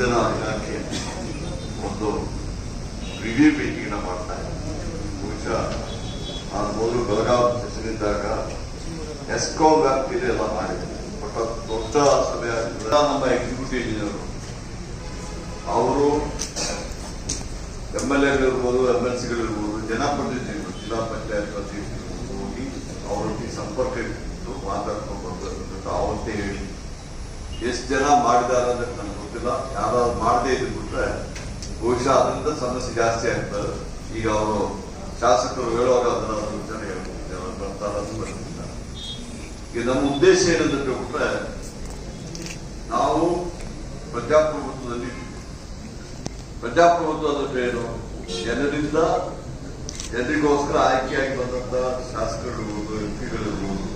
ಇಂಧನ ಇಲಾಖೆ ಒಂದು ರಿವ್ಯೂ ಮೀಟಿಂಗ್ ಮಾಡ್ತಾ ಬಹುಶಃ ನಾನು ಮೊದಲು ಬೆಳಗಾವಿ ಹೆಸರಿದ್ದಾಗ ಎಸ್ಕಾಂ ವ್ಯಾಪ್ತಿಯಲ್ಲಿ ಎಲ್ಲ ಮಾಡಿದೆ ಬಟ್ ದೊಡ್ಡ ಸಭೆ ನಮ್ಮ ಎಕ್ಸಿಕ್ಯೂಟಿವ್ ಇಂಜಿನಿಯರ್ ಅವರು ಎಂ ಎಲ್ ಎಗಳಿರ್ಬೋದು ಎಂ ಎಲ್ ಸಿಗಳಿರ್ಬೋದು ಜನಪ್ರತಿನಿಧಿಗಳು ಜಿಲ್ಲಾ ಪಂಚಾಯತ್ ಪ್ರತಿನಿಧಿಗಳು ಹೋಗಿ ಅವರೊಟ್ಟಿಗೆ ಸಂಪರ್ಕ ಇಟ್ಟು ಮಾತಾಡ್ಕೊಂಡು ಅಂತ ಅವತ್ತೇ ಹೇಳಿ ಎಷ್ಟು ಜನ ಮಾಡಿದಾರ ಅಂತ ನನಗೆ ಗೊತ್ತಿಲ್ಲ. ಯಾರಾದ್ರು ಮಾಡದೇ ಇದ್ದು ಬಿಟ್ರೆ ಬಹುಶಃ ಅದರಿಂದ ಸಮಸ್ಯೆ ಜಾಸ್ತಿ ಆಗ್ತದೆ. ಈಗ ಅವರು ಶಾಸಕರು ಹೇಳುವಾಗ ಅದರ ಜನ ಹೇಳ್ತಿದ್ದಾರೆ ಬರ್ತಾರೆ ಈಗ ನಮ್ಮ ಉದ್ದೇಶ ಏನಂತ ಬಿಟ್ರೆ ನಾವು ಪ್ರಜಾಪ್ರಭುತ್ವದಲ್ಲಿ ಪ್ರಜಾಪ್ರಭುತ್ವ ಅಂದ್ರೆ ಏನು? ಜನರಿಂದ ಜನರಿಗೋಸ್ಕರ ಆಯ್ಕೆಯಾಗಿ ಬಂದಂತ ಶಾಸಕರಿರ್ಬೋದು ಎಂ ಪಿಗಳಿರ್ಬೋದು,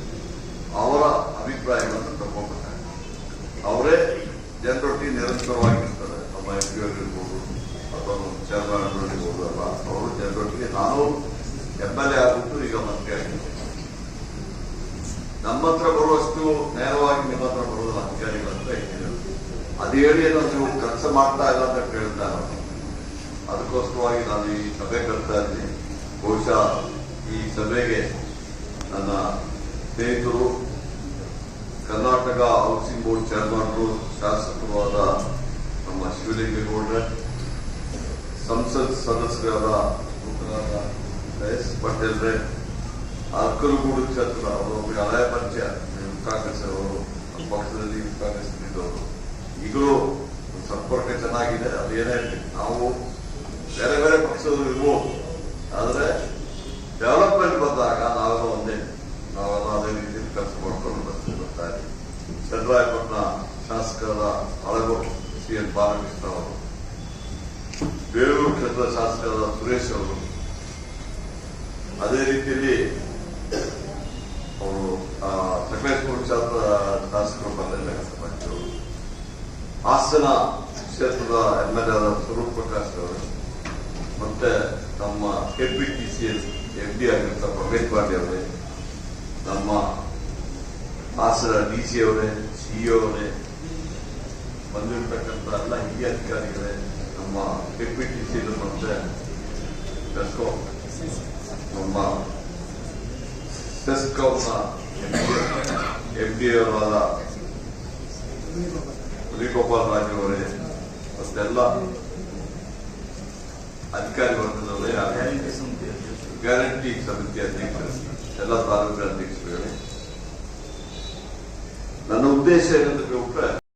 ಅವರ ಅಭಿಪ್ರಾಯಗಳನ್ನು ತಗೊಂಡ್ಬರ್ತಾರೆ ಅವರೇ ನಿರಂತರವಾಗಿರ್ತಾರೆ ನಮ್ಮ ಎಂ ಪಿಗಳಿರ್ಬೋದು ಅಥವಾ ನಮ್ಮ ಚೇರ್ಮನ್ ಇರ್ಬೋದು ಅಲ್ಲ ಅವರು ಜನರೊಟ್ಟಿಗೆ ನಾನು ಎಂ ಎಲ್ ಎ ಆಗ್ಬಿಟ್ಟು ಈಗ ಮಂತ್ರಿ ಆಗಿದ್ದೆ ನಮ್ಮ ಹತ್ರ ಬರುವಷ್ಟು ನೇರವಾಗಿ ನಿಮ್ಮ ಹತ್ರ ಅಧಿಕಾರಿಗಳು ಅಂತ ಹೇಳ್ತಿದ್ರು ಅದು ಹೇಳಿ ಏನೋ ನೀವು ಕೆಲಸ ಮಾಡ್ತಾ ಇಲ್ಲ ಅಂತ ಕೇಳ್ತಾ ಅದಕ್ಕೋಸ್ಕರವಾಗಿ ನಾನು ಈ ಸಭೆ ಕರ್ತಾ ಇದ್ದೀನಿ. ಬಹುಶಃ ಈ ಸಭೆಗೆ ನನ್ನ ಸ್ನೇಹಿತರು ಕರ್ನಾಟಕ ಹೌಸಿಂಗ್ ಬೋರ್ಡ್ ಚೇರ್ಮನ್ರು ಶಾಸಕರು ಆದ ಶಿವಲಿಂಗೇಗೌಡ್ರೆ ಸಂಸತ್ ಸದಸ್ಯರಾದ ನೂತನಾದ ಎಸ್ ಪಟೇಲ್ರೆ ಅರ್ಕಲಗೂಡು ಕ್ಷೇತ್ರ ಅವರು ಹಳೆಯ ಪರಿಚಯ. ಕಾಂಗ್ರೆಸ್ ಅವರು ಪಕ್ಷದಲ್ಲಿ ಕಾಂಗ್ರೆಸ್ ಇದ್ದವರು. ಈಗಲೂ ಸಂಪರ್ಕ ಚೆನ್ನಾಗಿದೆ ಏನೇ ಇರಲಿ. ನಾವು ಬೇರೆ ಬೇರೆ ಪಕ್ಷದವರು ಇರ್ಬೋದು. ಆದರೆ ಡೆವಲಪ್ಮೆಂಟ್ ಬಂದಾಗ ನಾವೆಲ್ಲ ಒಂದೇ, ನಾವೆಲ್ಲ ಅದೇ ರೀತಿಯಲ್ಲಿ ಕೆಲಸ ಮಾಡ್ಕೊಂಡು ಬರ್ತೀವಿ ಬರ್ತಾ ಇದ್ದೀವಿ ಚಂದ್ರಾಯಪಟ್ಟಣ ಶಾಸಕರ ಹಳಗು ಸಿ ಬಾಲಕೃಷ್ಣ ಅವರು. ಬೇಲೂರು ಕ್ಷೇತ್ರ ಶಾಸಕರಾದ ಸುರೇಶ್ ಅವರು. ಅದೇ ರೀತಿಯಲ್ಲಿ ಅವರು ಸಕಲೇಶ್ಪುರ ಕ್ಷೇತ್ರದ ಶಾಸಕರು ಬಂದಿದ್ದಾರೆ ಹಾಸನ ಕ್ಷೇತ್ರದ ಎಂ ಎಲ್ ಆದ ಸ್ವರೂಪ್ ಪ್ರಕಾಶ್ ಅವರು. ಮತ್ತೆ ನಮ್ಮ ಕೆಪಿಟಿಸಿ ಎಂ ಡಿ ಆಗಿರ್ತ ಪ್ರಮೇಶ್ ಪಾಂಡೆ ಅವರೇ. ನಮ್ಮ ಹಾಸನ ಡಿ ಸಿ ಅವರೇ ಸಿಇಒ ಅವರೇ ಬಂದಿರತಕ್ಕಂಥ ಎಲ್ಲ ಹಿರಿಯ ಅಧಿಕಾರಿಗಳೇ ನಮ್ಮ ಕೆಪಿಟಿಸಿ ಮತ್ತೆ ಬೆಸ್ಕೋ ನಮ್ಮ ಸೆಸ್ಕಾಂನ ಎಂ ಡಿ ಅವರಾದ ಗೋಪಾಲ್ ರಾಜ್ ಅವರೇ ಮತ್ತೆಲ್ಲ ಅಧಿಕಾರಿ ವರ್ಗದವರೇ ಗ್ಯಾರಂಟಿ ಸಮಿತಿ ಅಧ್ಯಕ್ಷರು ಎಲ್ಲ ತಾಲೂಕು ಅಧ್ಯಕ್ಷರುಗಳೇ ನನ್ನ ಉದ್ದೇಶ ಏನಂತ ಬಿಟ್ರೆ